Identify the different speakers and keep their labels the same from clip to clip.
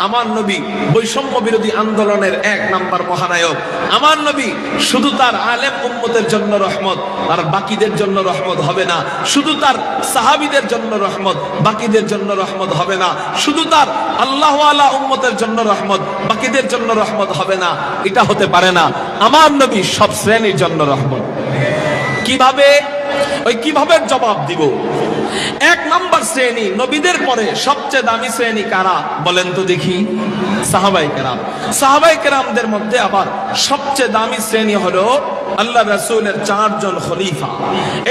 Speaker 1: আমার নবী বৈষম্য বিরোধী আন্দোলনের এক নাম্বার মহানায়ক। আমার নবী শুধু তার আলেম উম্মতের জন্য রহমত, আর বাকিদের জন্য রহমত হবে না। শুধু তার সাহাবিদের জন্য রহমত, বাকিদের জন্য রহমত হবে না। শুধু তার আল্লাহ আলা উম্মতের জন্য রহমত, বাকিদের জন্য রহমত হবে না। এটা হতে পারে না। আমার নবী সব শ্রেণির জন্য রহমত। কীভাবে? ওই কীভাবে জবাব দিব? এক নাম্বার শ্রেণি, নবীদের পরে সবচেয়ে দামি শ্রেণি কারা? বলেন তো দেখি। সাহাবাই কেরাম। সাহাবাই কেরামদের মধ্যে আবার সবচেয়ে দামি শ্রেণি হলো আল্লাহ রাসূলের চারজন খলিফা।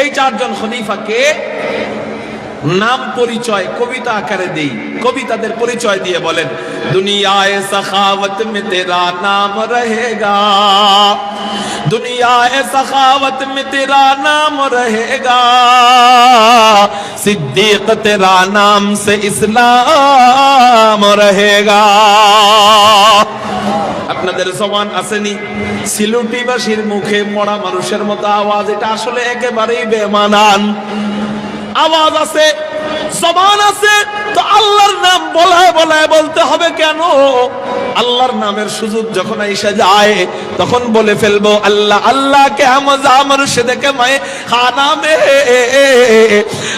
Speaker 1: এই চারজন খলিফাকে নাম পরিচয় কবিতা আকারে দেই। কবিতাদের পরিচয় দিয়ে বলেন, দুনিয়ায় সখাওয়াত মে তেরা নাম রহেগা दुनिया सखावत में तेरा नाम रहेगा सिद्दीक तेरा नाम से इस्लाम रहेगा আপনাদের জবান আসেনি সিলুটিবাসীর মুখে মরা মানুষের মতো আওয়াজ এটা আসলে একেবারেই বেমানান আওয়াজ আছে জবান আছে তো আল্লাহর নাম বলায় বলায় বলতে হবে কেন আল্লাহর নামের সুযোগ যখন এসে যায় তখন বলে ফেলবো আল্লাহ আল্লাহ কে মজা মুর্শিদ কে মায়ে খানা মে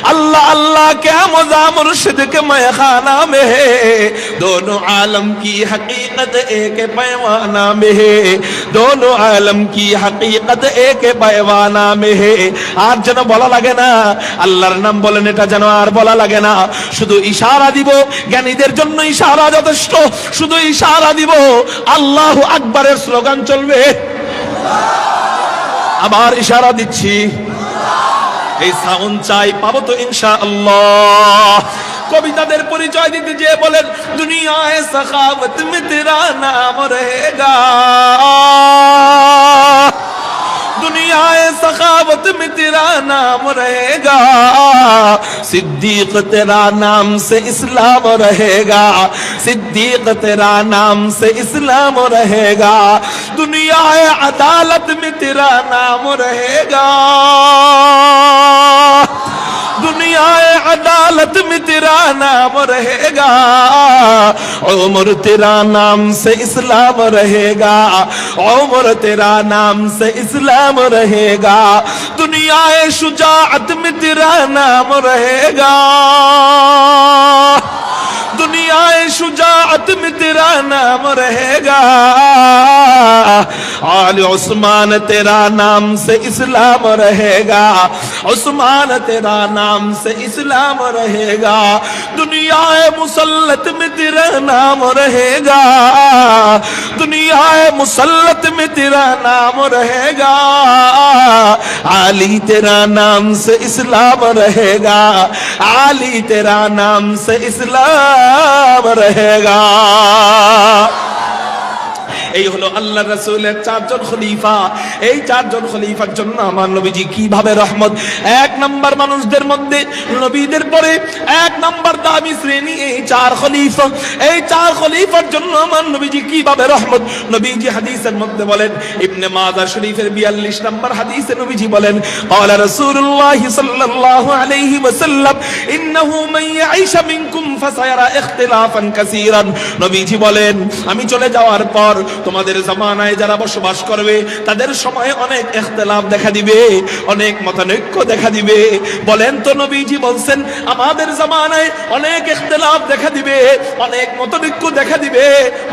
Speaker 1: अल्लाह अल्लाह क्या मजा मुर्शिद के मैं खाना में है दोनों आलम की हकीकत एक पैमाना में है दोनों आलम की हकीकत एक पैमाना में है আর যেন বলা লাগে না আল্লাহর নাম বলেন এটা যেন আর বলা লাগে না শুধু ইশারা দিব জ্ঞানীদের জন্য ইশারা যথেষ্ট শুধু ইশারা দিব। আল্লাহ আকবরের স্লোগান চলবে। আবার ইশারা দিচ্ছি। এই সাউন্ড চাই, পাবো তো ইনশা আল্লাহ কবিতাদের পরিচয় দিতে যে বলেন, দুনিয়ায় সখাবত মে তেরা নাম دنیا سخاوت میں تیرا نام رہے گا۔ صدیق تیرا نام سے اسلام رہے گا۔ صدیق تیرا نام سے اسلام رہے گا۔ دنیا عدالت میں تیرا نام رہے گا۔ عدالت میں تیرا نام رہے گا، عمر تیرا نام سے اسلام رہے گا، عمر تیرا نام سے اسلام رہے گا، دنیا شجاعت میں تیرا نام رہے گا۔ دنیا شجاعت میں تیرا نام رہے گا۔ آل عثمان تیرا نام سے اسلام رہے گا۔ عثمان تیرا نام سے اسلام رہے گا۔ دنیا مسلط میں تیرا نام رہے گا۔ دنیا مسلط میں تیرا نام رہے گا۔ علی تیرا نام سے اسلام رہے گا۔ علی تیرا نام سے اسلام रहेगा এই হলো আল্লাহ রাসূলের চারজন খলিফা। এই চারজন খলিফার জন্য আমার নবীজি কীভাবে রহমত? এক নাম্বার মানুষদের মধ্যে নবীদের পরে এক নাম্বার দামি শ্রেণি, এই চার খলিফা। এই চার খলিফার জন্য আমার নবীজি কীভাবে রহমত? নবীজি হাদিসের মধ্যে বলেন, ইবনে মাজার শরীফের 42 নাম্বার হাদিসে নবীজি বলেন, ক্বালা রাসূলুল্লাহ সাল্লাল্লাহু আলাইহি ওয়াসাল্লাম, ইন্নাহু মান ইয়াইশ মিনকুম ফাসায়ারা ইখতিলাফান কাসীরান। নবীজি বলেন, আমি চলে যাওয়ার পর তোমাদের জামানায় যারা বসবাস করবে, তাদের সময় অনেক ইখতিলাফ দেখা দিবে, অনেক মতানৈক্য দেখা দিবে। বলেন তো নবীজি বলছেন, আমাদের জামানায় অনেক ইখতিলাফ দেখা দিবে, অনেক মতানৈক্য দেখা দিবে।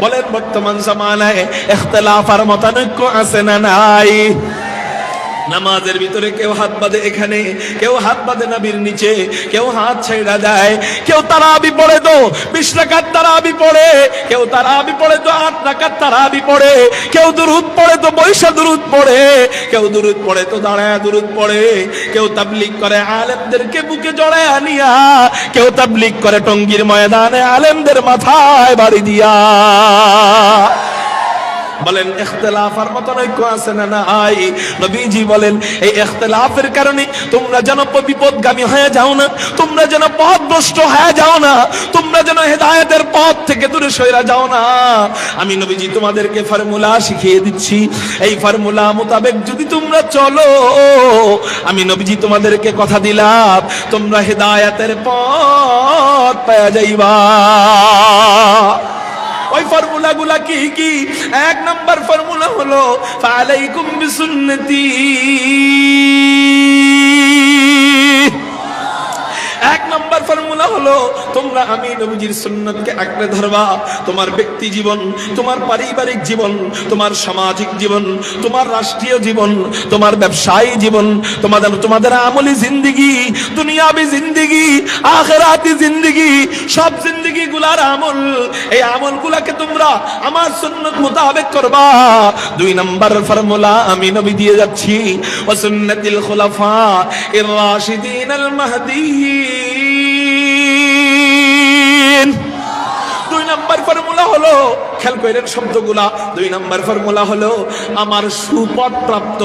Speaker 1: বলেন বর্তমান জামানায় ইখতিলাফ আর মতানৈক্য আছে না নাই? নামাজের ভিতরে কেউ হাত বাঁধে এখানে, কেউ হাত বাঁধে নাবির নিচে, কেউ হাত ছেড়া দেয়, কেউ তারাবি পড়ে তো বিশ রাকাত তারাবি পড়ে, কেউ তারাবি পড়ে তো আট রাকাত তারাবি পড়ে, কেউ দুরুদ পড়ে তো বৈশা দুরুদ পড়ে, কেউ দুরুদ পড়ে তো দাঁড়ায় দুরুদ পড়ে, কেউ তাবলিক করে আলেমদেরকে বুকে জড়ায় আনিয়া কেউ তাবলিক করে টঙ্গির ময়দানে আলেমদের মাথায় বাড়ি দিয়া। বলেন ইখতিলাফ আর মতানৈক্য আছে না নাই? নবীজি বলেন, এই ইখতিলাফের কারণে তোমরা যেন বিপদগামী হয়ে যাও না, তোমরা যেন পথভ্রষ্ট হয়ে যাও না, তোমরা যেন হেদায়েতের পথ থেকে দূরে সরে যাও না। আমি নবীজি তোমাদেরকে ফর্মুলা শিখিয়ে দিচ্ছি। এই ফর্মুলা মোতাবেক যদি তোমরা চলো, আমি নবীজি তোমাদেরকে কথা দিলাম, তোমরা হেদায়েতের পথ পাওয়া যাইবা। ফর্মুলা গুলা কি কি? এক নম্বর ফর্মুলা হলো ফালাইকুম বিসুন্নতি। এক নম্বর ফর্মুলা হলো, তোমরা আমি নবীজির সুন্নতকে আঁকড়ে ধরবা। তোমার ব্যক্তি জীবন, তোমার পারিবারিক জীবন, তোমার সামাজিক জীবন, তোমার রাষ্ট্রীয় জীবন, তোমার ব্যবসায়ী জীবন, তোমাদের তোমাদের আমলি জিন্দিগি, দুনিয়াবি জিন্দিগি, আখেরাতি জিন্দিগি, সব জিন্দিগি গুলার আমল। এই আমল গুলাকে তোমরা আমার সুন্নত মোতাবেক করবা। দুই নম্বর ফর্মুলা আমি নবী দিয়ে যাচ্ছি। ও সুন্নতিল খুলাফা এর রাশিদিন আল মাহদিন হলো, খেয়াল করেন শব্দগুলা, দুই নম্বর ফর্মুলা হলো, আমার সুপদ প্রাপ্ত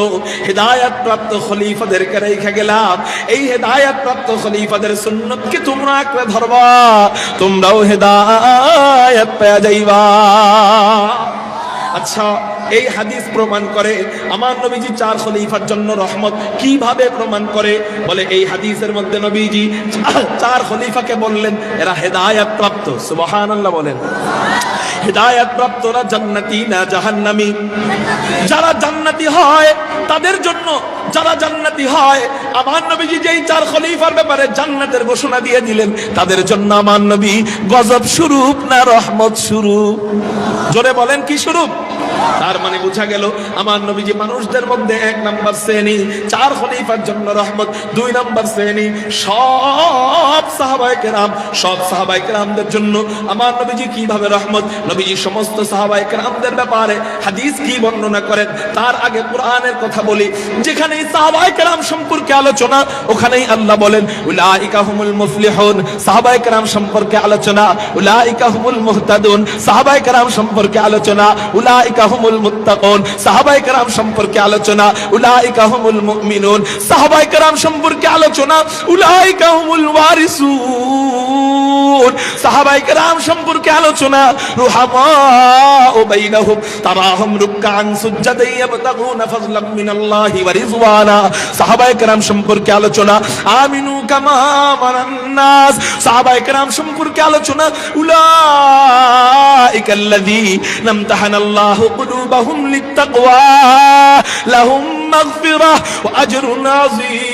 Speaker 1: হেদায়াত প্রাপ্ত খলিফাদেরকে রেখে গেলাম। এই হেদায়াত প্রাপ্ত খলিফাদের সুন্নতকে তোমরা আঁকড়ে ধরবা, তোমরাও হেদায়াত পেয়ে যাইবা। আচ্ছা এই হাদিস প্রমাণ করে, আমার নবীজি চার খলিফার জন্য রহমত কীভাবে প্রমাণ করে? বলে এই হাদিসের মধ্যে নবীজি চার খলিফাকে বললেন, এরা হেদায়াত প্রাপ্ত সুবহানাল্লাহ বলেন। হেদায়াত প্রাপ্তরা জান্নাতি না জাহান্নামী? যারা জান্নাতি হয়, তাদের জন্য যারা জান্নাতি হয়, আমার নবীজি যেই চার খলিফার ব্যাপারে জান্নাতের ঘোষণা দিয়ে দিলেন, তাদের জন্য আমার নবী গজব স্বরূপ না রহমত স্বরূপ? জোরে বলেন কি স্বরূপ? তার মানে বোঝা গেল, আমার নবীজি মানুষদের মধ্যে এক নাম্বার শ্রেণি, চার খলিফার জন্য রহমত, দুই নাম্বার শ্রেণি, সব সাহাবাই কেরাম, সব সাহাবাই কেরামদের জন্য আমার নবীজি কীভাবে রহমত? নবীজি সমস্ত সাহাবাই কেরামদের ব্যাপারে হাদিস কি বর্ণনা করেন? তার আগে কোরআনের কথা বলি, যেখানে সাহাবাই কেরাম সম্পর্কে আলোচনা, ওখানেই আল্লাহ বলেন, উলাইকা হুমুল মুফলিহুন। সাহাবাই কেরাম সম্পর্কে আলোচনা, উলাইকা মুহতাদুন। সাহাবাই কেরাম সম্পর্কে আলোচনা, উলাইকা হুমুল মুত্তাকুন। সাহাবাই কেরাম সম্পর্কে আলোচনা, উলাইকা হুমুল মুমিনুন। সাহাবাই কেরাম সম্পর্কে আলোচনা, উলাইকা হুমুল ওয়ারিসুন। সাহাবাই কেরাম সম্পর্কে আলোচনা রুহামা ও তারাহুম রুকআন সুজ্জাদান ইয়াবতাগুনা ফাজলাম মিনাল্লাহি ওয়া রিজওয়ানা। সাহাবায়ে কেরাম সম্পর্কে আলোচনা, আমিনু কামা আমানান নাস সাহাবায়ে কেরাম সম্পর্কে আলোচনা উলাইকাল্লাযী নামতাহানাল্লাহু قلوبهم للتقوى. لهم مغفرة وأجر عظيم.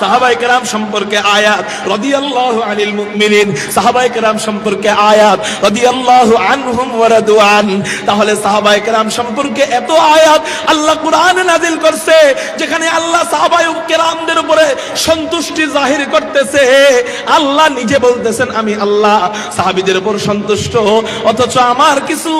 Speaker 1: সাহাবাই সম্পর্কে আয়াত, রাদিয়াল্লাহু আনিল মুমিনিন, সাহাবাই সম্পর্কে আয়াত, রাদিয়াল্লাহু আনহুম ওয়া রাদওয়ান তাহলে সাহাবাই সম্পর্কে এত আয়াত আল্লাহ কোরআনে নাজিল করছে, যেখানে আল্লাহ সাহাবাই কেরামদের উপরে সন্তুষ্টি জাহির করতেছে। আল্লাহ নিজে বলতেছেন, আমি আল্লাহ, সাহাবীদের উপর সন্তুষ্ট। অথচ আমার কিছু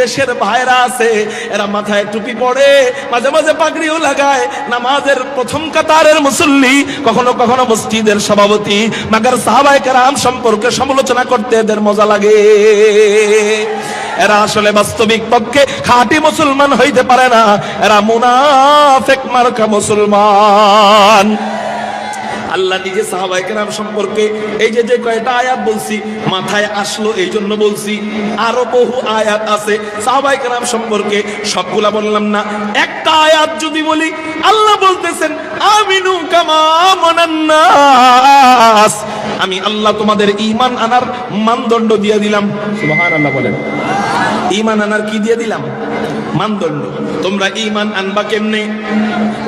Speaker 1: দেশের ভাইরা আছে, এরা মাথায় টুপি পড়ে, মাঝে মাঝে পাগড়িও লাগায়। নামাজের প্রথম কাতারের মুসল্লি কখনো কখনো মসজিদের সভাপতি, মাগার সাহাবাই কেরাম সম্পর্কে সমালোচনা করতে এদের মজা লাগে। এরা আসলে বাস্তবিক পক্ষে খাঁটি মুসলমান হইতে পারে না। এরা মুনাফেক মার্কা মুসলমান। আল্লাহ নিজে সাহাবাই কেরাম সম্পর্কে এই যে যে কয়টা আয়াত বলছি, মাথায় আসলো এই জন্য বলছি, আরও বহু আয়াত আছে। সাহাবাই কেরাম সম্পর্কে সবগুলা বললাম না। একটা আয়াত যদি বলি, আল্লাহ বলতেছেন, আমিনু কামা আমানান্নাস আমি আল্লাহ তোমাদের ইমান আনার মানদণ্ড দিয়ে দিলাম। সুবহানাল্লাহ বলেন। ইমান আনার কি দিয়ে দিলাম? মানদণ্ড। তোমরা ইমান আনবা কেমনে?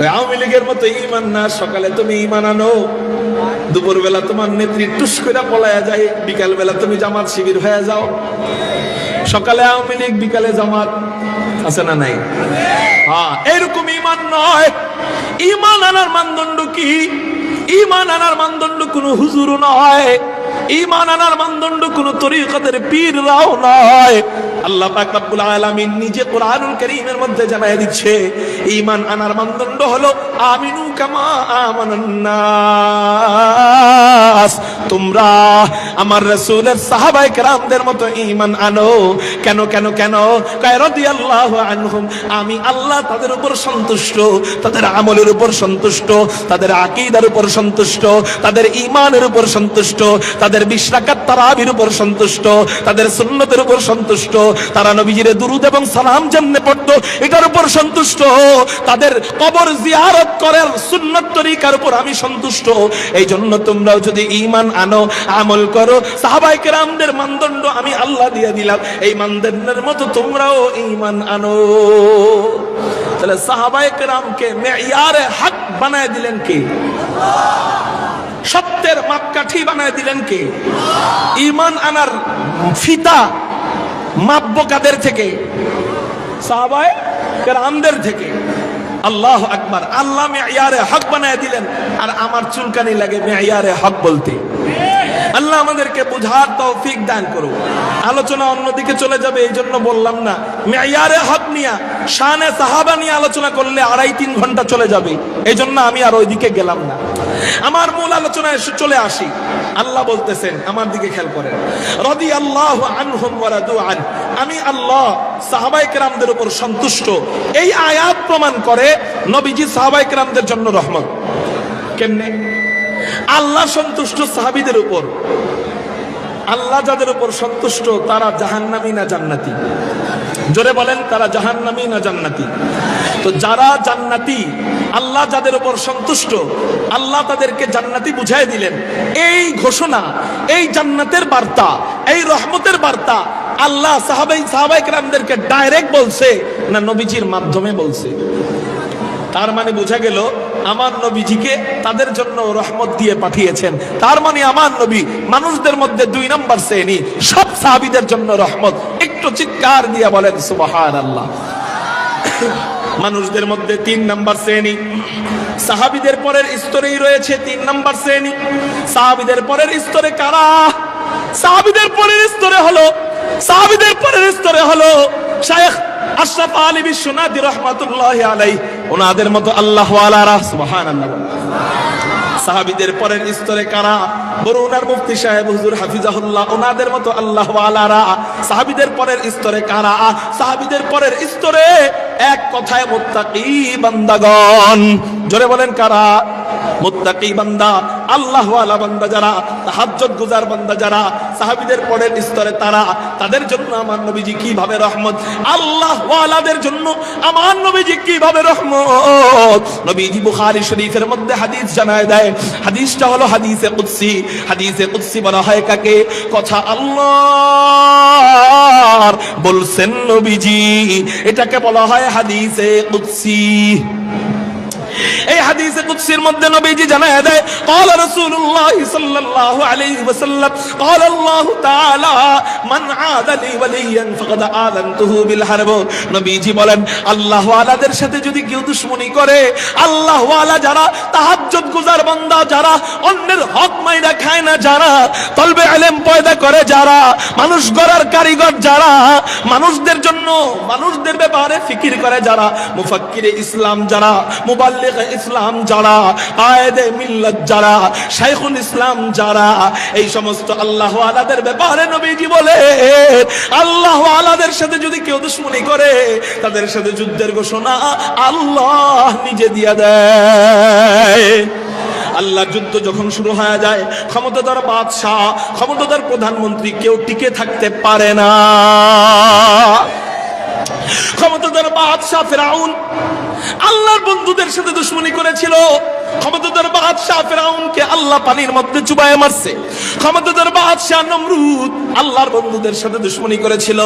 Speaker 1: আওয়ামী লীগের মতো ইমান না, সকালে তুমি ইমান আনো। দুপুর বেলা তোমার নেত্রী টুস করে পলায়া যায়। বিকাল বেলা তুমি জামাত শিবির হয়ে যাও। সকালে আওয়ামী লীগ, বিকালে জামাত। আছে না নাই? হ্যাঁ এরকম ইমান নয়। ইমান আনার মানদণ্ড কি? ঈমান আনার মানদণ্ড কোনো হুজুর নয়। ঈমান আনার মানদণ্ড কোন তরিকতের পীররাও নয়। আল্লাহ পাক রব্বুল আলামিন নিজে কোরআনুল কারীমের মধ্যে জানায় দিচ্ছে, ঈমান আনার মানদণ্ড হলো আমিনু কামা আমানান তোমরা আমার রাসূলের সাহাবায়ে কেরামদের মতো ঈমান আনো। কেন কেন কেন? কয়, রাদিয়াল্লাহু আনহুম। আমি আল্লাহ তাদের উপর সন্তুষ্ট, তাদের আমলের উপর সন্তুষ্ট, তাদের আকীদার উপর সন্তুষ্ট, তাদের ইমানের উপর সন্তুষ্ট তাদের বিশরাকাত তারাবির উপর সন্তুষ্ট, তাদের সুন্নতের উপর সন্তুষ্ট, তারা নবীজির দুরুদ এবং সালাম যেমনে পড়তো, এটার উপর সন্তুষ্ট। তাদের কবর জিয়ারত করার সুন্নত তরিকার উপর আমি সন্তুষ্ট। এই জন্য তোমরাও যদি ঈমান আনো, আমল করো, সাহাবায়ে কেরামদের মানদণ্ড আমি আল্লাহ দিয়ে দিলাম। এই মানদণ্ডের মতো তোমরাও ঈমান আনো। তাহলে সাহাবায়ে কেরামকে মেয়ারে হক বানায় দিলেন কে? সত্যের মাপকাঠি বানায় দিলেন কে? ইমান আনার ফিতা মাপবো কাদের থেকে, সাহাবায়ে থেকে। আল্লাহ আকবার, আল্লাহ মেয়ারে হক বানায় দিলেন। আর আমার চুলকানি লাগে মেয়ারে হক বলতে। আল্লাহ আমাদেরকে বুঝার তৌফিক দান করো আলোচনা অন্যদিকে চলে যাবে এই জন্য বললাম না। মেয়ারে হক নিয়া, শানে সাহাবা নিয়ে আলোচনা করলে আড়াই তিন ঘণ্টা চলে যাবে। এই জন্য আমি আর ওইদিকে গেলাম না। আমার মূল আলোচনায় চলে আসি। আল্লাহ বলতেছেন, আমার দিকে খেয়াল করেন। রদি আল্লাহ আনহুম আন। আমি আল্লাহ সাহাবাই কেরামদের উপর সন্তুষ্ট। এই আয়াত প্রমাণ করে নবীজি সাহাবাই কেরামদের জন্য রহমত। কেমনে? আল্লাহ সন্তুষ্ট সাহাবিদের উপর। আল্লাহ যাদের উপর সন্তুষ্ট, তারা জাহান্নামী না জান্নাতি? জোরে বলেন, তারা জাহান্নামী না জান্নাতি? তো যারা জান্নাতি, আল্লাহ যাদের উপর সন্তুষ্ট, আল্লাহ তাদেরকে জান্নাতি বুঝাই দিলেন। এই ঘোষণা, এই জান্নাতের বার্তা, এই রহমতের বার্তা আল্লাহ সাহাবাই সাহাবাইকরামদেরকে ডাইরেক্ট বলছে না নবীজির মাধ্যমে বলছে? তার মানে বোঝা গেল আমার নবীজিকে তাদের জন্য রহমত দিয়ে পাঠিয়েছেন। তার মানে আমার নবী মানুষদের মধ্যে দুই নম্বর শ্রেণি। সব সাহাবিদের জন্য রহমত। একটু চিৎকার দিয়ে বলেন সুবহান আল্লাহ মানুষদের মধ্যে তিন নম্বর শ্রেণি। সাহাবিদের পরের স্তরেই রয়েছে তিন নম্বর শ্রেণি। সাহাবিদের পরের স্তরে কারা? সাহাবিদের পরের স্তরে হলো সাহাবিদের পরের স্তরে হলো শায়েখ আশরাফ আলী বিশ্বনাথী রহমাতুল্লাহ আলাই ওনাদের মতো আল্লাহ আলারা সুবহানাল্লাহ। সাহাবিদের পরের স্তরে কারা? বড় ওনার মুফতি সাহেব হুজুর হাফিজাহুল্লাহ, ওনাদের মতো আল্লাহ আলারা সাহাবিদের পরের স্তরে কারা? সাহাবিদের পরের স্তরে এক কথায় মুত্তাকি বান্দাগণ। জোরে বলেন কারা? মুত্তাকি বান্দা আল্লাহ ওয়ালা বান্দা যারা, তাহাজ্জুদ গুজার বান্দা যারা, সাহাবীদের পরের স্তরে তারা, তাদের জন্য আমার নবীজি কীভাবে রহমত? আল্লাহ ওয়ালাদের জন্য আমার নবীজি কীভাবে রহমত? নবীজি বুখারী শরীফের মধ্যে হাদিস জানায় দেয়। হাদিসটা হলো হাদিসে কুদসি। হাদিসে কুদসি বলা হয় কাকে? কথা আল্লাহ বলছেন নবীজি। এটাকে বলা হয় হাদিসে কুদসি। এই হাদিসে কুদসির মধ্যে নবীজি জানায় দেয় قال رسول الله صلى الله عليه وسلم قال الله تعالى من عاد لي وليا فقد آذنته بالحرب নবীজি বলেন আল্লাহ ওয়ালাদের সাথে যদি কেউ দুশমনি করে আল্লাহ ওয়ালা যারা তাহাজ্জুদ গুজার বান্দা যারা অন্যের হক মাইরা খায় না যারা তলবে ইলম পয়দা করে যারা মানুষ গড়ার কারিগর যারা মানুষদের জন্য মানুষদের ব্যাপারে ফিকির করে যারা মুফাক্কিরে ইসলাম যারা মুবাল্লিগ ইসলাম যারা, কায়েদে মিল্লাত যারা, শাইখুল ইসলাম যারা, এই সমস্ত আল্লাহ আলাদের ব্যাপারে নবীজি বলে আল্লাহ আলাদের সাথে যদি কেউ দুশ্মনী করে, তাদের সাথে যুদ্ধের ঘোষণা আল্লাহ নিজে দিয়া দেয়। আল্লাহ যুদ্ধ যখন শুরু হয়ে যায়, ক্ষমতাধর বাদশাহ, ক্ষমতাধর প্রধানমন্ত্রী কেউ টিকে থাকতে পারে না। ক্ষমতাধর বাদশাহ ফেরাউন আল্লাহর বন্ধুদের সাথে দুশ্মনী করেছিল। ক্ষমতাধর বাদশাহ ফেরাউনকে আল্লাহ পানির মধ্যে চুবায় মারছে। ক্ষমতাধর বাদশাহ নমরুদ আল্লাহর বন্ধুদের সাথে দুশ্মনী করেছিল।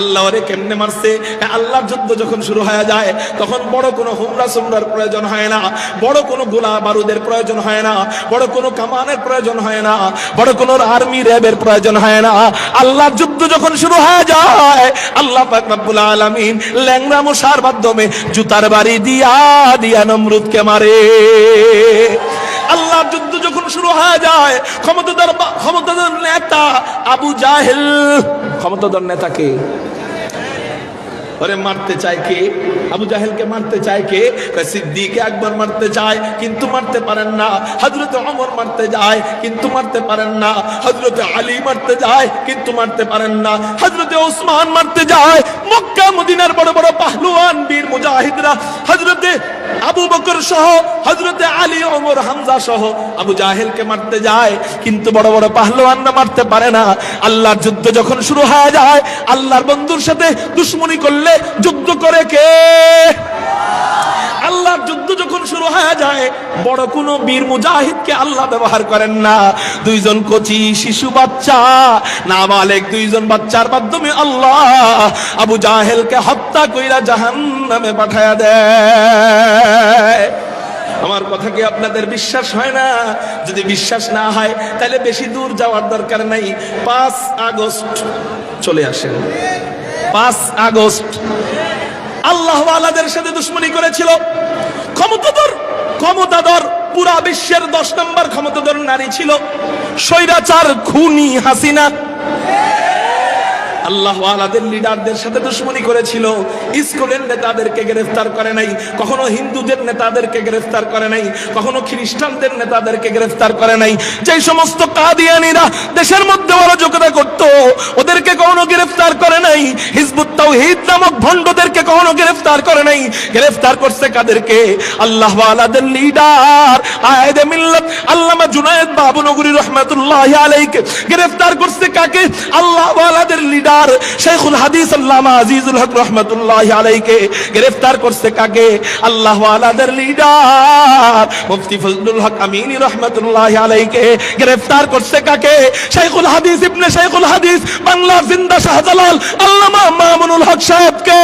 Speaker 1: আল্লাহ ওরে কেমনে মারছে? আল্লাহর যুদ্ধ যখন শুরু হয়ে যায়, তখন বড় কোনো হুমরা সুমরার প্রয়োজন হয় না। বড় কোনো গোলা বারুদের প্রয়োজন হয় না। বড় কোনো কামানের প্রয়োজন হয় না। বড় কোনো আর্মি র্যাবের প্রয়োজন হয় না। আল্লাহর যুদ্ধ যখন শুরু হয়ে যায়, আল্লাহ পাক রব্বুল আলামিন ল্যাংরা মশার মাধ্যমে জুতার বাড়ি দিয়া দিয়া নমরুদকে মারে। আল্লাহর যুদ্ধ যখন শুরু হয়ে যায়, ক্ষমতাধর ক্ষমতাধর নেতা আবু জাহেল, ক্ষমতাধর নেতাকে, ওরে মারতে চায় কে? আবু জাহেলকে মারতে চায় কে? সিদ্দিকে একবার মারতে চায়, কিন্তু মারতে পারেন না। হজরত অমর মারতে যায়, কিন্তু মারতে পারেন না। হজরত আলী মারতে যায়, কিন্তু মারতে পারেন না। হজরত ওসমান মারতে যায় মক্কা মদিনার বড় বড় পাহলুয়ান বীর মুজাহিদরা হজরতে আবু বকর সহ হজরতে আলী অমর হামজা সহ আবু জাহেলকে মারতে যায়, কিন্তু বড় বড় পাহলোয়ানরা মারতে পারে না। আল্লাহর যুদ্ধ যখন শুরু হয়ে যায়, আল্লাহর বন্ধুর সাথে দুশ্মনী করলে যুদ্ধ করে কে? আল্লাহর যুদ্ধ যখন শুরু হয়ে যায়, বড় কোনো বীর মুজাহিদকে আল্লাহ ব্যবহার করেন না। দুইজন কচি শিশু বাচ্চা না নাবালেক দুইজন বাচ্চার মাধ্যমে আল্লাহ আবু জাহেলকে হত্যা কইরা জাহান্নামে পাঠায়া দেয়। আমার কথা কি আপনাদের বিশ্বাস হয় না? যদি বিশ্বাস না হয়, তাহলে বেশি দূর যাওয়ার দরকার নাই। পাঁচ আগস্ট চলে আসেন। পাঁচ আগস্ট আল্লাহ আলাদের সাথে দুশ্মনী করেছিল। ক্ষমতাধর ক্ষমতাধর পুরা বিশ্বের দশ নম্বর ক্ষমতাধর নারী ছিল। স্বৈরাচার খুনি হাসিনা। আল্লাহ আলাদের লিডারদের সাথে দুশ্মনী করেছিল। স্কুলের নেতাদেরকে গ্রেফতার করে নাই, কখনো হিন্দুদের নেতাদেরকে গ্রেফতার করে নাই, কখনো খ্রিস্টানদের নেতাদেরকে গ্রেফতার করে নাই। যে সমস্ত কাদিয়ানিরা দেশের মধ্যে অরাজকতা করত, ওদেরকে কখনো গ্রেফতার করে নাই। হিজবুত তাওহীদ নামক ভণ্ডদেরকে কখনো গ্রেফতার করে নাই। গ্রেফতার করছে কাদেরকে? আল্লাহ আলাদের লিডার আয়েদে মিল্লাত আল্লামা জুনায়েদ বাবুনগরী রহমাতুল্লাহ আলাইকে। গ্রেফতার করছে কাকে? আল্লাহ আলাদের লিডার শেখুল হাদিস আল্লামা আজিজুল হক রহমতুল্লাহ আলাইকে গ্রেফতার করছে কাকে? আল্লাহ আলাদের লিডার মুফতি ফজলুল হক আমিনী রহমতুল্লাহ আলাইকে গ্রেফতার করছে কাকে? শেখুল হাদিস ইবনে শেখুল হাদিস বাংলা জিন্দা শাহজালাল আল্লামা মামুনুল হক সাহেবকে।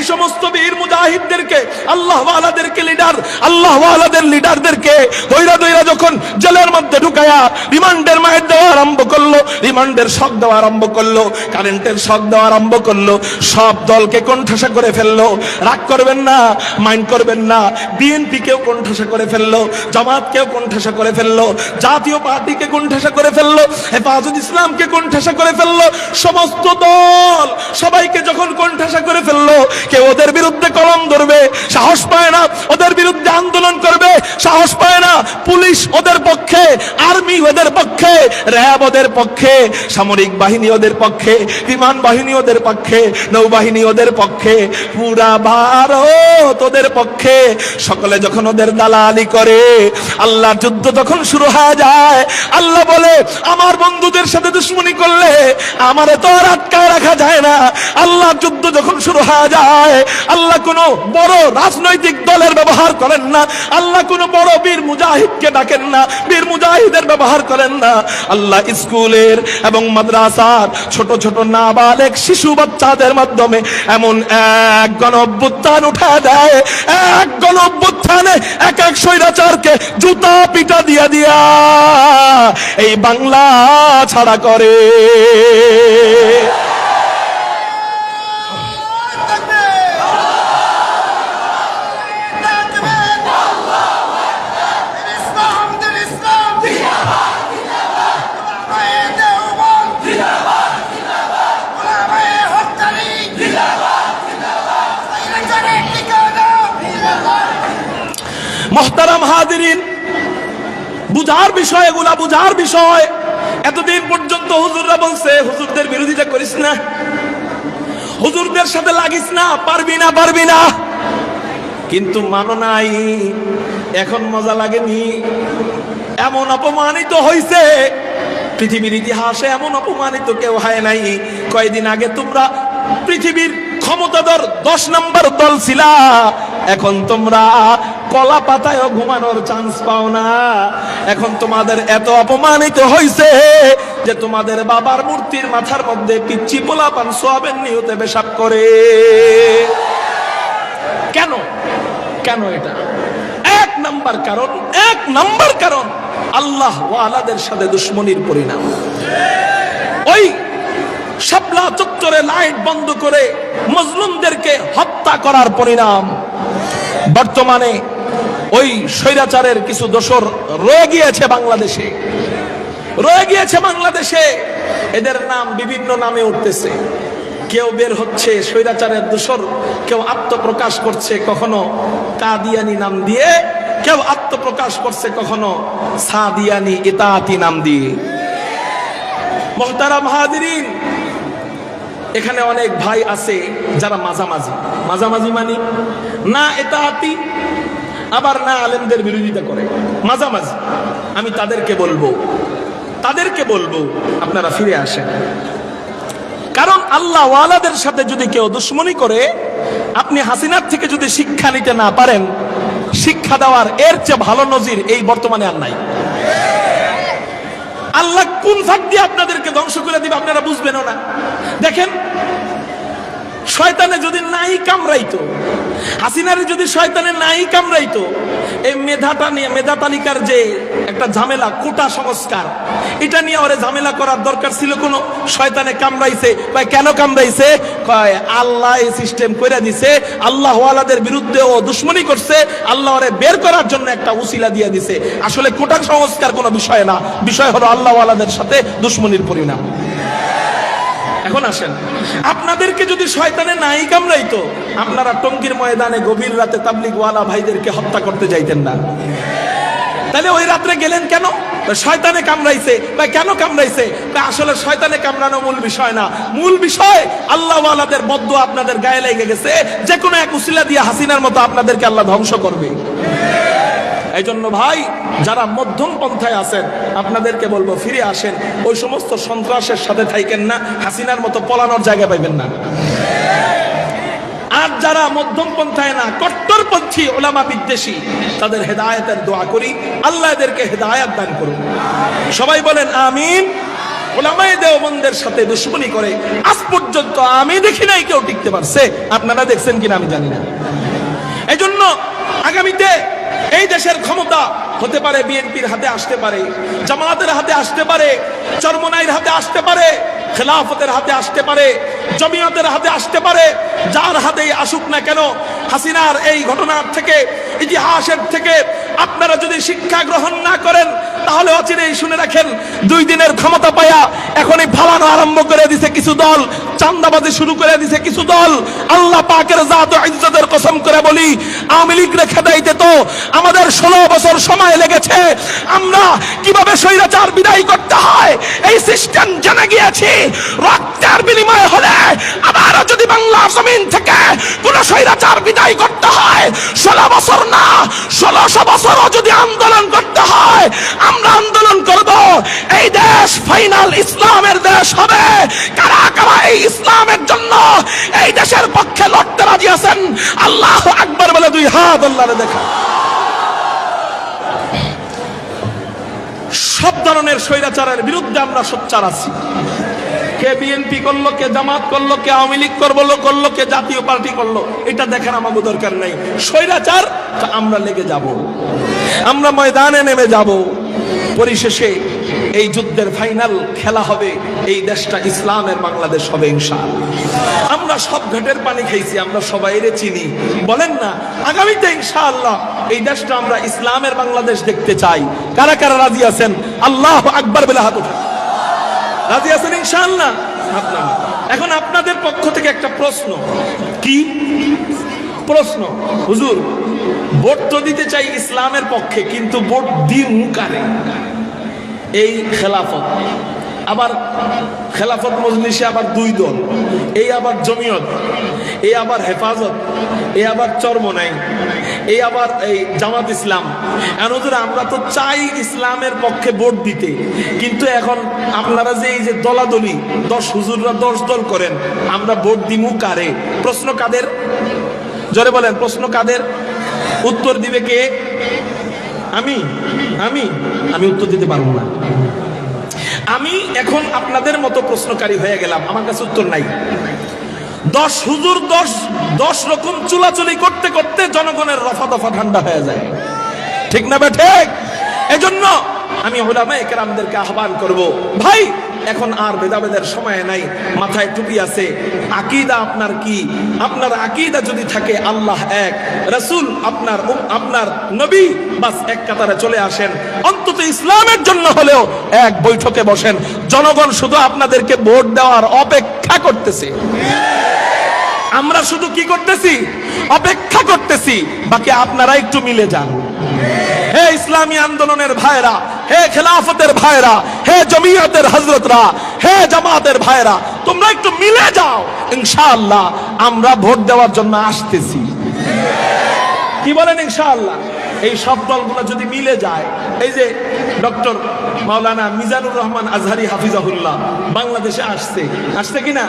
Speaker 1: এই সমস্ত বীর মুজাহিদদেরকে, আল্লাহ ওয়ালাদেরকে লিডার আল্লাহ ওয়ালাদের লিডারদেরকে দইরা দইরা যখন জেলের মধ্যে ঢুকায়া রিমান্ডের মায়ের দেওয়া আরম্ভ করল, রিমান্ডের শক দেওয়া আরম্ভ করল, কারেন্টের শক দেওয়া আরম্ভ করল, সব দলকে কোণঠাসা করে ফেলল। রাগ করবেন না, মাইন্ড করবেন না বিএনপি কেও কোণঠাসা করে ফেলল, জামাতকেও কোণঠাসা করে ফেলল, জাতীয় পার্টিকে কোণঠাসা করে ফেলল, হেফাজত ইসলামকে কোণঠাসা করে ফেলল, সমস্ত দল সবাইকে যখন কোণঠাসা করে ফেলল কেউ ওদের বিরুদ্ধে কলম ধরবে, সাহস পায় না, ওদের বিরুদ্ধে আন্দোলন করবে, সাহস পায় না। পুলিশ ওদের পক্ষে, আর্মি ওদের পক্ষে, র্যাব ওদের পক্ষে, সামরিক বাহিনী ওদের পক্ষে, বিমান বাহিনী ওদের পক্ষে, নৌবাহিনী ওদের পক্ষে, পুরা ভারত ওদের পক্ষে। সকলে যখন ওদের দালালি করে, আল্লাহর যুদ্ধ তখন শুরু হয়ে যায়। আল্লাহ বলে, আমার বন্ধুদের সাথে দুশ্মনী করলে আমারে তো আর আটকায় রাখা যায় না। আল্লাহর যুদ্ধ যখন শুরু হয়ে যায় আল্লাহ কোনো বড় রাজনৈতিক দলের ব্যবহার করেন না। আল্লাহ কোনো বড় বীর মুজাহিদকে ডাকেন না। বীর মুজাহিদের ব্যবহার করেন না। আল্লাহ স্কুলের এবং মাদ্রাসার ছোট ছোট নাবালেক শিশু বাচ্চাদের মাধ্যমে এমন এক গণ উঠা দেয়। এক গণ অভ্যুত্থানে এক এক স্বৈরাচারকে জুতা পিটা দিয়া দিয়া এই বাংলা ছাড়া করে। মোহতারাম হাদিরিন বুঝার বিষয় এগুলা, বুঝার বিষয়। এতদিন পর্যন্ত হুজুররা বলছে, হুজুরদের বিরোধিতা করিস না। হুজুরদের সাথে লাগিস না, পারবি না পারবি না। কিন্তু মানো নাই, এখন মজা লাগেনি। এমন অপমানিত হইছে, পৃথিবীর ইতিহাসে এমন অপমানিত কেউ হয় নাই। কয়দিন আগে তোমরা পৃথিবীর ক্ষমতাধর দশ নম্বর দল ছিলা, এখন তোমরা কলা পাতায়ও ঘুমানোর চান্স পাও না। এখন তোমাদের এত অপমানিত হইছে যে তোমাদের বাবার মূর্তির মাথার মধ্যে পিচ্ছি পোলাপান সোয়াবেন নিয়তে পেশাব করে। কেন? কেন এটা? এক নাম্বার কারণ, এক নাম্বার কারণ, আল্লাহ ওয়ালাদের সাথে দুশ্মনির পরিণাম। ওই শাপলা চত্বরে লাইট বন্ধ করে মজলুমদেরকে হত্যা করার পরিণাম। বর্তমানে ওই স্বৈরাচারের কিছু দোসর রয়ে গিয়েছে বাংলাদেশে। রয়ে গিয়েছে বাংলাদেশে। এদের নাম বিভিন্ন নামে উঠতেছে। কেউ বের হচ্ছে স্বৈরাচারের দোসর কেউ আত্মপ্রকাশ করছে কখনো কাদিয়ানি নাম দিয়ে, কেউ আত্মপ্রকাশ করছে কখনো সাদিয়ানি ইতাতি নাম দিয়ে। মহতারা মাহাদিরিন এখানে অনেক ভাই আছে যারা মাঝামাঝি। মাঝামাঝি মানি না এতাহাতি আবার না আলেমদের বিরোধিতা করে। মাঝামাঝি। আমি তাদেরকে বলব তাদেরকে বলব, আপনারা ফিরে আসেন। কারণ আল্লাহ ওয়ালাদের সাথে যদি কেউ দুশ্মনী করে, আপনি হাসিনার থেকে যদি শিক্ষা নিতে না পারেন, শিক্ষা দেওয়ার এর চেয়ে ভালো নজির এই বর্তমানে আর নাই। আল্লাহ কোন ফাঁক দিয়ে আপনাদেরকে ধ্বংস করে দিবে আপনারা বুঝবেনও না। দেখেন শয়তানে যদি নাই কামড়াইতো, হাসিনারে যদি শয়তানে নাই কামড়াইতো, এই মেধাটা নিয়ে, মেধা তালিকার যে একটা ঝামেলা, কোটা সংস্কার, এটা নিয়ে ওরে ঝামেলা করার দরকার ছিল কোনো? শয়তানে কামড়াইছে। কয়, কেন কামড়াইছে? কয়, আল্লাহ এই সিস্টেম করে দিছে, আল্লাহ ওয়ালাদের বিরুদ্ধে ও দুশ্মনী করছে, আল্লাহ ওরে বের করার জন্য একটা উসিলা দিয়ে দিছে। আসলে কোটা সংস্কার কোনো বিষয় না। বিষয় হলো আল্লাহ ওয়ালাদের সাথে দুশ্মনির পরিণাম। এখন আসেন। আপনাদেরকে যদি শয়তানে নাই কামড়াইতো, আপনারা টঙ্গির ময়দানে গভীর রাতে তাবলিগওয়ালা ভাইদেরকে হত্যা করতে যাইতেন না। তাহলে ওই রাত্রে গেলেন কেন? শয়তানে কামড়াইছে। বা কেন কামড়াইছে? তা আসলে শয়তানে কামড়ানো মূল বিষয় না। মূল বিষয় আল্লাহ ওয়ালাদের বদ্ধ আপনাদের গায়ে লেগে গেছে। যে কোনো এক উসিলা দিয়ে হাসিনার মতো আপনাদেরকে আল্লাহ ধ্বংস করবে। এই জন্য ভাই, যারা মধ্যম পন্থায় আছেন, আপনাদেরকে বলব ফিরে আসেন। ওই সমস্ত সন্ত্রাসের সাথে থাইকেন না, হাসিনার মতো পলানোর জায়গা পাইবেন না। আর যারা মধ্যম পন্থায় না, কট্টরপন্থী, ওলামা বিদ্বেষী, তাদের হেদায়েতের দোয়া করি, আল্লাহ এদেরকে হেদায়েত দান করুন। সবাই বলেন, আমিন। ওলামায়ে দেওবন্দের সাথে দুশ্মনী করে, আজ পর্যন্ত আমি দেখি নাই কেউ টিকতে পারছে। আপনারা দেখছেন কিনা আমি জানি না। এই জন্য আগামীতে এই দেশের ক্ষমতা হতে পারে, বিএনপির হাতে আসতে পারে, জামাতের হাতে আসতে পারে, চরমনাইয়ের হাতে আসতে পারে, খেলাফতের হাতে আসতে পারে, জমিয়াতের হাতে আসতে পারে, যার হাতেই আসুক না কেন, হাসিনার এই ঘটনার থেকে, ইতিহাসের থেকে আপনারা যদি শিক্ষা গ্রহণ না করেন, তাহলে অচিরেই শুনে রাখেন, দুই দিনের ক্ষমতা পায়া এখনই ফালানো আরম্ভ করে দিছে কিছু দল, চান্দাবাজি শুরু করে দিছে কিছু দল। আল্লাহ পাকের জাত ইজ্জতের কসম করে বলি, আওয়ামী লীগ রেখে দেইতে তো আমাদের ষোলো বছর সময় লেগেছে। আমরা কীভাবে স্বৈরাচার বিদায় করতে হয়? এই সিস্টেম জেনে গিয়েছি। রক্তের বিনিময় হলে আবারও যদি বাংলা জমিন থেকে কোন স্বৈরাচার বিদায় করতে হয়, ষোলো বছর না, ষোলোশো বছরও যদি আন্দোলন করতে হয়, আমরা আন্দোলন করব। এই দেশ ফাইনাল ইসলামের দেশ হবে। কারা কারা এই ইসলামের জন্য এই দেশের পক্ষে লড়তে রাজি আছেন? আল্লাহ আকবর বলে দুই হাত আল্লাহরে দেখা। সব ধরনের স্বৈরাচারের বিরুদ্ধে আমরা সোচ্চার আছি। কে বিএনপি করল, কে জামাত করল, কে আওয়ামী লীগ করল করল, কে জাতীয় পার্টি করল, এটা দেখার আমাদের দরকার নাই। স্বৈরাচার আমরা লেগে যাব। আমরা ময়দানে নেমে যাব। পরিশেষে এই যুদ্ধের ফাইনাল খেলা হবে, এই দেশটা ইসলামের বাংলাদেশ হবে ইনশাআল্লাহ। আমরা সব ঘাটের পানি খাইছি, আমরা সবাই রে চিনি। বলেন না, আগামীতে ইনশাআল্লাহ এই দেশটা আমরা ইসলামের বাংলাদেশ দেখতে চাই। কারা কারা রাজি আছেন? আল্লাহ আকবার বেলা হাত উঠান রাজি আছেন ইনশাআল্লাহ? নামান। এখন আপনাদের পক্ষ থেকে একটা প্রশ্ন। কি? প্রশ্ন। হুজুর ভোট তো দিতে চাই ইসলামের পক্ষে, কিন্তু ভোট দি কারে? এই খেলাফত। আবার খেলাফত মজলিসে আবার দুই দল, এই আবার জমিয়ত, এই আবার হেফাজত, এই আবার চর্মনাই, এই আবার এই জামাত ইসলাম। হুজুর আমরা তো চাই ইসলামের পক্ষে ভোট দিতে, কিন্তু এখন আপনারা যে এই যে দলাদলি, দশ হুজুররা দশ দল করেন, আমরা ভোট দিমু কারে? প্রশ্ন কাদের? জোরে বলেন, প্রশ্ন কাদের? উত্তর দিবে কে? আমি আমি আমি উত্তর দিতে পারব না। আমি এখন আপনাদের মতো প্রশ্নকারী হয়ে গেলাম, আমার কাছে উত্তর নাই। দশ হুজুর, দশ দশ রকম চুলাচুলি করতে করতে জনগণের রফা দফা ঠান্ডা হয়ে যায়। ঠিক না বে ঠিক? এজন্য আমি ওলামা একরামদেরকে আহ্বান করব, ভাই এখন আর ভেদাভেদের সময় নাই, মাথায় টুপি আছে। আকিদা আপনার কি? আপনার আকিদা যদি থাকে, আল্লাহ এক। রসুল আপনার আপনার নবী, বাস এক কাতারে চলে আসেন। অন্তত ইসলামের জন্য হলেও এক বৈঠকে বসেন। জনগণ শুধু আপনাদেরকে ভোট দেওয়ার অপেক্ষা করতেছে। আমরা শুধু কি করতেছি? অপেক্ষা করতেছি। বাকি আপনারা একটু মিলে যান। হে ইসলামী আন্দোলনের ভাইরা হে খেলাফতের ভাইরা হে জমিয়তের হজরতরা হে জামাতের ভাইরা তোমরা একটু মিলে যাও। ইনশাআল্লাহ, আমরা ভোট দেওয়ার জন্য আসতেছি। কি বলেন ইনশাআল্লাহ? এই সব দলগুলো যদি মিলে যায়, এই যে ডক্টর মাওলানা মিজানুর রহমান আজহারি হাফিজাহুল্লাহ বাংলাদেশে আসছে। আসছে কিনা?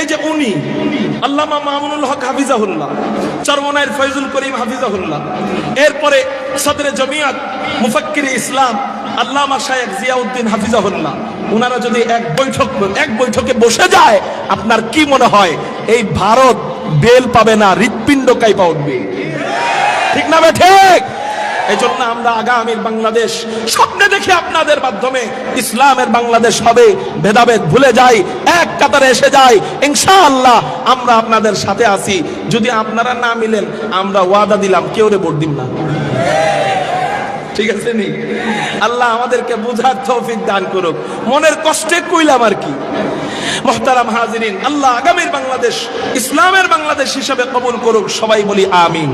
Speaker 1: এই যে উনি, আল্লামা মামুনুল হক হাফিজাহুল্লাহ, চরমনায়ের ফয়জুল করিম হাফিজাহুল্লাহ, এরপরে সদরে জমিয়াত মুফাক্কির ইসলাম, আল্লামা শায়েখ জিয়াউদ্দিন হাফিজাহুল্লাহ ওনারা যদি এক বৈঠক, এক বৈঠকে বসে যায়, আপনার কি মনে হয়, এই ভারত বেল পাবে না হৃৎপিণ্ড কাইপা উঠবে? ঠিক না ঠিক? এই জন্য আমরা আগামীর বাংলাদেশ স্বপ্নে দেখি আপনাদের মাধ্যমে ইসলামের বাংলাদেশ হবে, ভেদাভেদ ভুলে যাই, এক কাতারে এসে যাই। ইনশাআল্লাহ আমরা আপনাদের সাথে আছি। যদি আপনারা না মিলেন, আমরা ওয়াদা দিলাম, কেউ রে ভোট দিন না। ঠিক আছে নি? আল্লাহ আমাদেরকে বুঝার তৌফিক দান করুক। মনের কষ্টে কইলাম আর কি। মোহতারাম হাজিরিন, আল্লাহ আগামীর বাংলাদেশ, ইসলামের বাংলাদেশ হিসাবে কবুল করুক, সবাই বলি আমিন।